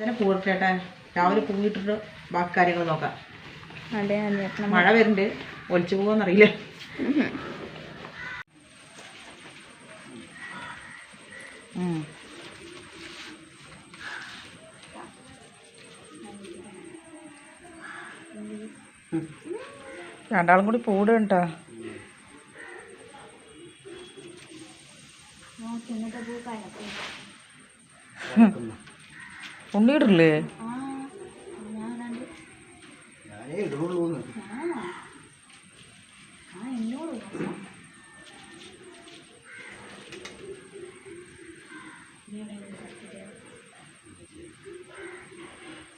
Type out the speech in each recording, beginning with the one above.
ഇതിനെ പൂവിട്ടേട്ടെ രാവിലെ പൂവിട്ടിട്ട് ബാക്കി കാര്യങ്ങൾ നോക്കാം. അതെ അതെ. മഴ വരുന്നുണ്ട്. ഒലിച്ചു പോകുമെന്നറിയില്ല. രണ്ടാളും കൂടി പൂട് കേട്ടോ ഇടില്ലേ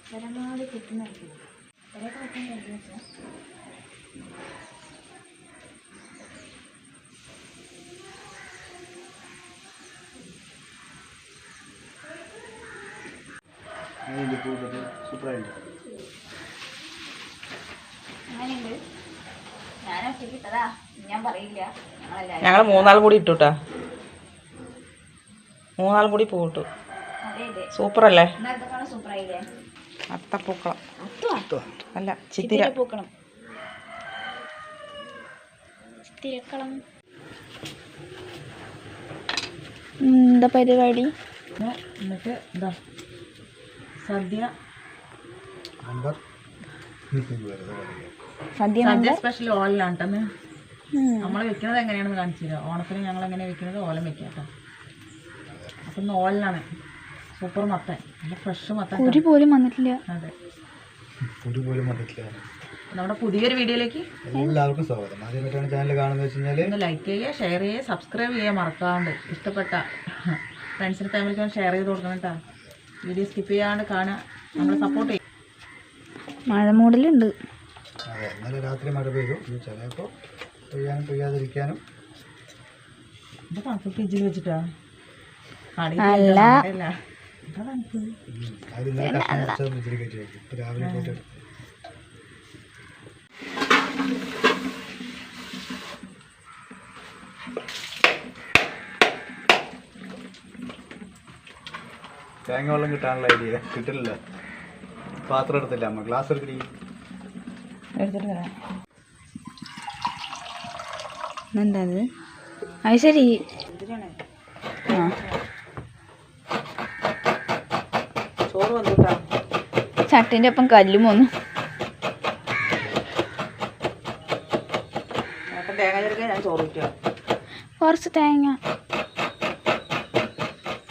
പരമാവധി കിട്ടുന്നതായിരിക്കും അങ്ങനെയുണ്ട്. കൂടുതൽ ഞങ്ങളെല്ലാവരും ഞങ്ങൾ മൂന്നാൾ കൂടി ഇട്ടുട്ടാ. മൂന്നാൾ കൂടി പോട്ടു സൂപ്പറല്ലേ? അത്തപ്പൂക്കളം. അല്ല ചിത്തിര. പൂക്കളം എന്താ പരിപാടി? എന്നിട്ട് എന്താ സദ്യ. സദ്യ സദ്യ സ്പെഷ്യൽ ഓലിലാണ് കേട്ടോ നമ്മൾ വെക്കുന്നത് എങ്ങനെയാണെന്ന് കാണിച്ചു തരാം. ഓണത്തിന് ഞങ്ങൾ എങ്ങനെ വെക്കുന്നത് ഓലം വെക്കാം കേട്ടോ അപ്പം ഇന്ന് ഓലിനാണ്. സൂപ്പർ മത്തൻ. നല്ല ഫ്രഷ് മത്തൻ ഒരു പോലും വന്നിട്ടില്ല. അതെ. ഒരു പോലും വന്നിട്ടില്ല. നമ്മുടെ പുതിയൊരു വീഡിയോയിലേക്ക് എല്ലാവർക്കും സ്വാഗതം. ആദ്യം പറ്റുന്ന ചാനൽ കാണുന്നത് വെച്ച് കഴിഞ്ഞാൽ ഒന്ന് ലൈക്ക് ചെയ്യുക ഷെയർ ചെയ്യുക സബ്സ്ക്രൈബ് ചെയ്യുക മറക്കാണ്ട്. ഇഷ്ടപ്പെട്ട ഫ്രണ്ട്സിന് ഫാമിലിക്കും ഷെയർ ചെയ്ത് കൊടുക്കണം കേട്ടോ വീഡിയോ സ്കിപ്പ് ചെയ്യാണ്ട് കാണുക. നമ്മളെ സപ്പോർട്ട് ചെയ്യും. മഴ മൂടലുണ്ട്. അതെ ഇന്നലെ രാത്രി മഴ പെയ്തു. ഇനി ചിലപ്പോൾ പെയ്യാനും പെയ്യാതിരിക്കാനും. ഇത് തണുപ്പ് ഫ്രിഡ്ജിൽ വെച്ചിട്ടാ? അല്ല. അല്ല എന്താ തണുപ്പ് ഉം. അത് ഇന്നലെ കഷ്ണം വെച്ചത് ഫ്രിഡ്ജിൽ കയറ്റി വെക്കും ഇപ്പം രാവിലെ പോയിട്ട് തേങ്ങ വെള്ളം കിട്ടാനുള്ള ഐഡിയ കിട്ടില്ല പാത്രം എടുത്തില്ല. അമ്മ ഗ്ലാസ് എടുക്കടി എടുത്തിട്ട് വരാം. എന്താ അത് അത് ശരി ആ. ചോറ് വന്നിട്ടാ? ചട്ടിന്റെ ഒപ്പം കല്ലും വന്നു. ഏട്ടൻ തേങ്ങ ചെറുക്കാൻ ഞാൻ ചോറ് വയ്ക്കുക. കുറച്ച് തേങ്ങ.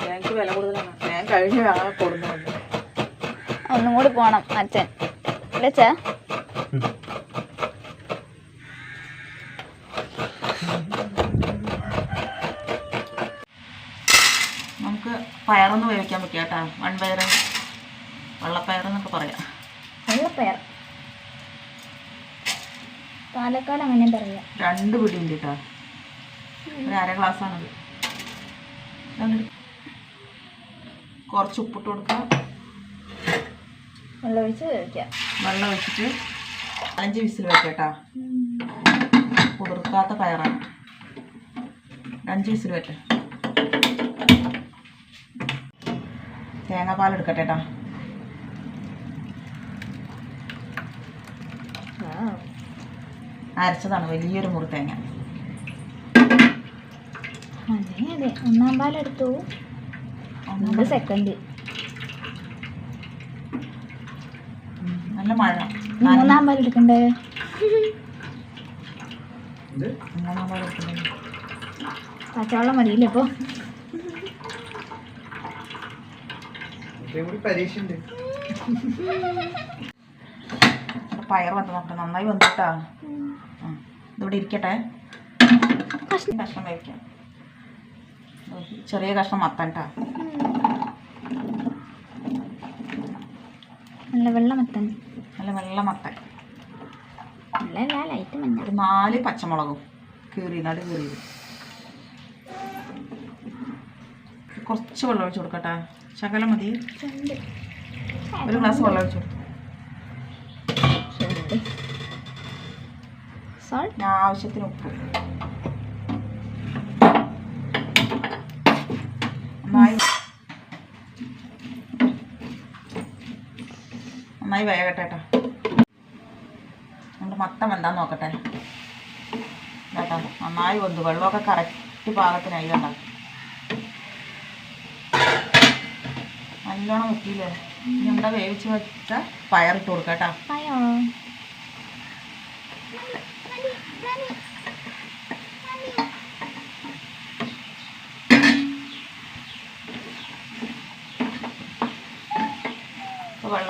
തേങ്ങയ്ക്ക് വില കൂടുതലാണ്. തേങ്ങ കഴിഞ്ഞ് ഞങ്ങളെ കൊടുക്കുന്നുണ്ട് ഒന്നും കൂടി പോണം അച്ഛൻ. നമുക്ക് പയറൊന്ന് വേവിക്കാൻ പറ്റുക കേട്ടോ. വൺപയർ വെള്ളപ്പയർ എന്നൊക്കെ പറയാം. വെള്ളപ്പയർ? പാലക്കാട് അങ്ങനെ പറയാം. രണ്ട് പിടിയുണ്ട് ഉണ്ട് കേട്ടോ. ഒരു അര ഗ്ലാസ്സാണത്. കുറച്ച് ഉപ്പിട്ട് കൊടുക്കാം. വെള്ളം ഒഴിച്ച് കഴിക്കാം വെള്ളം ഒഴിച്ചിട്ട് അഞ്ച് വിസിൽ വെക്കാം കേട്ടോ. കുതിർക്കാത്ത പയറാണ്. അഞ്ച് വിസിൽ വെക്കാം. തേങ്ങാപ്പാൽ എടുക്കട്ടെ കേട്ടാ. അരച്ചതാണ് വലിയൊരു മുറി തേങ്ങ. അതെ അതെ. ഒന്നാം പാലെടുത്തു. രണ്ട് സെക്കൻഡ് നല്ല മഴ. മൂന്നാം പാൽ എടുക്കണ്ടേ? മൂന്നാം പാൽ എടുക്കുന്നത് പച്ചവെള്ളം മതിയില്ലേ ഇപ്പോൾ ഉണ്ട് പയർ വന്ന് നോക്കാം നന്നായി വന്നിട്ടാ. ഇതിവിടെ ഇരിക്കട്ടെ. കഷ്ണം കഴിക്കാം. ചെറിയ കഷ്ണം മത്തൻ നല്ല വെള്ള മത്തൻ. നല്ല വെള്ള മത്തൻ. ഒരു നാല് പച്ചമുളകും. കീറി നടു കീറിയത് കുറച്ച് വെള്ളം ഒഴിച്ചു കൊടുക്കട്ടെ. ശകലം മതി. ഒരു ഗ്ലാസ് വെള്ളം ഒഴിച്ചു കൊടുത്തു. സോൾട്ട് ആവശ്യത്തിന് ഉപ്പ് നന്നായി നന്നായി വേകട്ടെ കേട്ടോ നമ്മുടെ മത്തം എന്താന്ന് നോക്കട്ടെ. കേട്ടോ നന്നായി വന്ന് വെള്ളമൊക്കെ കറക്റ്റ് പാകത്തിനായി കണ്ടോ. നല്ലോണം മുക്കിയില്ലേ ഇനി എന്താ വേവിച്ച് വെച്ച? പയറിട്ട് കൊടുക്കാം കേട്ടോ.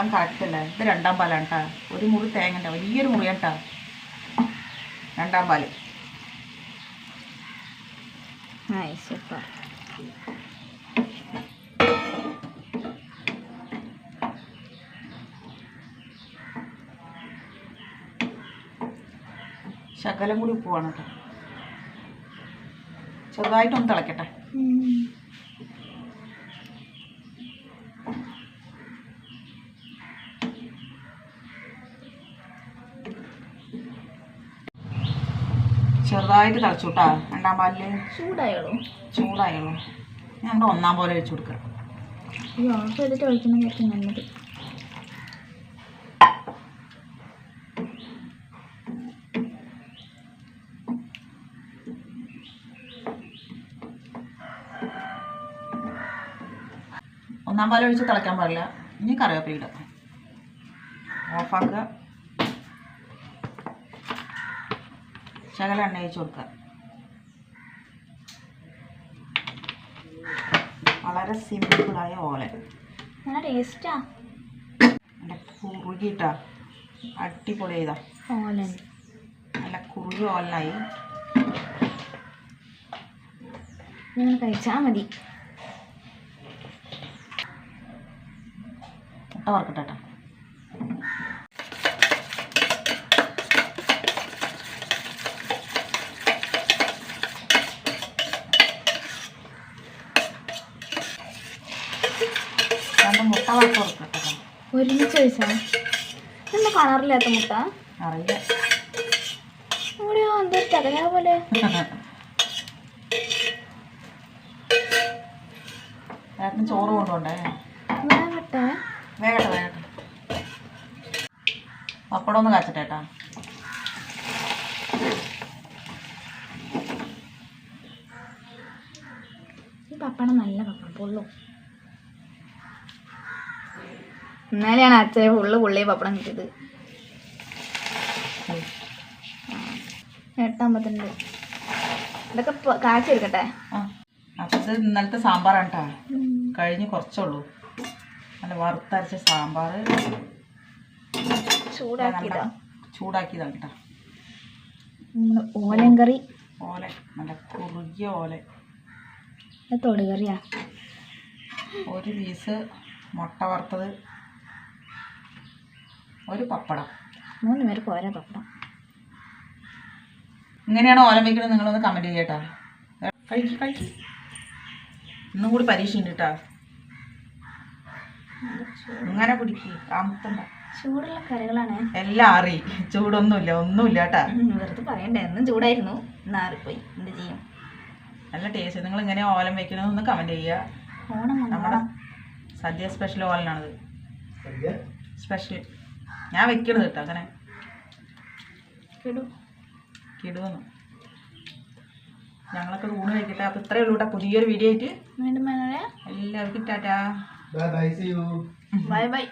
വെള്ളം കാട്ടില്ല ഇത് രണ്ടാം പാലാണ് കേട്ടോ ഒരു മുറി തേങ്ങ വലിയൊരു മുറിയാണ് കേട്ടോ രണ്ടാം പാൽ. സൂപ്പർ. ശകലം കൂടി ഉപ്പുവാണ് കേട്ടോ ചെറുതായിട്ടൊന്ന് തിളക്കട്ടെ. ചെറുതായിട്ട് തിളച്ചു കേട്ടാ രണ്ടാം പാലിൽ ചൂടായോളൂ ചൂടായോളൂ ഞങ്ങൾ ഒന്നാം പോലെ ഒഴിച്ചു കൊടുക്കുക ഈ ഓഫ് ചെയ്തിട്ട് ഒഴിക്കുന്നതൊക്കെ നല്ലത് ഒന്നാം പാലൊഴിച്ച് തിളയ്ക്കാൻ പാടില്ല. ഇനി കറിവേപ്പില ഓഫാക്കുക. ശകല എണ്ണ ഒഴിച്ച് കൊടുക്കുക. വളരെ സിമ്പിളായ ഓല നല്ല ടേസ്റ്റാ. നല്ല കുറുകിട്ടാ അടിപൊളി ചെയ്താ ഓലൻ നല്ല കുറുകി ഓലനായി നിങ്ങൾ കഴിച്ചാൽ മതി. മുട്ട വറുക്കട്ടെ ട്ടോ. രണ്ട് മുട്ട വറുത്ത് കൊടുക്കട്ടെ ട്ടോ. ഒരുമിച്ച് ഒഴിച്ചാ എന്താ കളറില്ലാത്ത മുട്ട. എന്തോ തകരാ പോലെ. ചോറ് കൊണ്ടുപോണ്ടേ? പപ്പടം ഒന്ന് കാച്ചട്ടെ ഈ പപ്പടം നല്ല പപ്പടം പൊള്ളു. ഇന്നലെയാണ് അച്ഛൻ ഫുള്ള് പുള്ളിയെ പപ്പടം കിട്ടിയത്. എട്ടാമ്പത്തുണ്ട് ഇതൊക്കെ കാച്ചെടുക്കട്ടെ ഇത് ഇന്നലത്തെ സാമ്പാറാണ് കേട്ടോ കഴിഞ്ഞ് കുറച്ചുള്ളൂ. നല്ല വറുത്തരച്ച സാമ്പാർ ചൂടാക്കിയതാ. ചൂടാക്കിയതാണ് കേട്ടോ ഓലൻ കറി. ഓല. നല്ല കുറുകിയ ഓല. തൊടുകറിയാ. ഒരു പീസ് മുട്ട വറുത്തത്. ഒരു പപ്പടം. മൂന്ന് പേർക്ക് ഓരോ പപ്പടം. ഇങ്ങനെയാണോ ഓലം വയ്ക്കുന്നത് നിങ്ങളൊന്ന് കമന്റ് ചെയ്യട്ടാ. കഴിക്കും കഴിക്കും. ഇന്നും കൂടി പരീക്ഷ ഉണ്ട് കേട്ടോ ഇങ്ങനെ കുടിക്കും അമുത്തണ്ട ചൂടുള്ള കറികളാണ്. എല്ലാം അറി ചൂടൊന്നുമില്ല ഒന്നുമില്ല കേട്ടാ വെറുതെ പറയണ്ടേ എന്നും ചൂടായിരുന്നു. നാറിപ്പോയി എന്ത് ചെയ്യും? നല്ല ടേസ്റ്റ് നിങ്ങൾ ഇങ്ങനെ ഓലം വെക്കണമെന്ന് കമന്റ് ചെയ്യുക ഓണം നമ്മുടെ സദ്യ സ്പെഷ്യൽ ഓലനാണത്. സ്പെഷ്യൽ ഞാൻ വെക്കണത് കേട്ടോ അങ്ങനെ. കിടുവന്നു. ഞങ്ങളൊക്കെ ഊണ് കഴിക്കട്ടെ. അപ്പൊ ഇത്രയേ ഉള്ളൂ കേട്ടോ പുതിയൊരു വീഡിയോ ആയിട്ട്. എല്ലാവർക്കും tata. Bye bye see you bye bye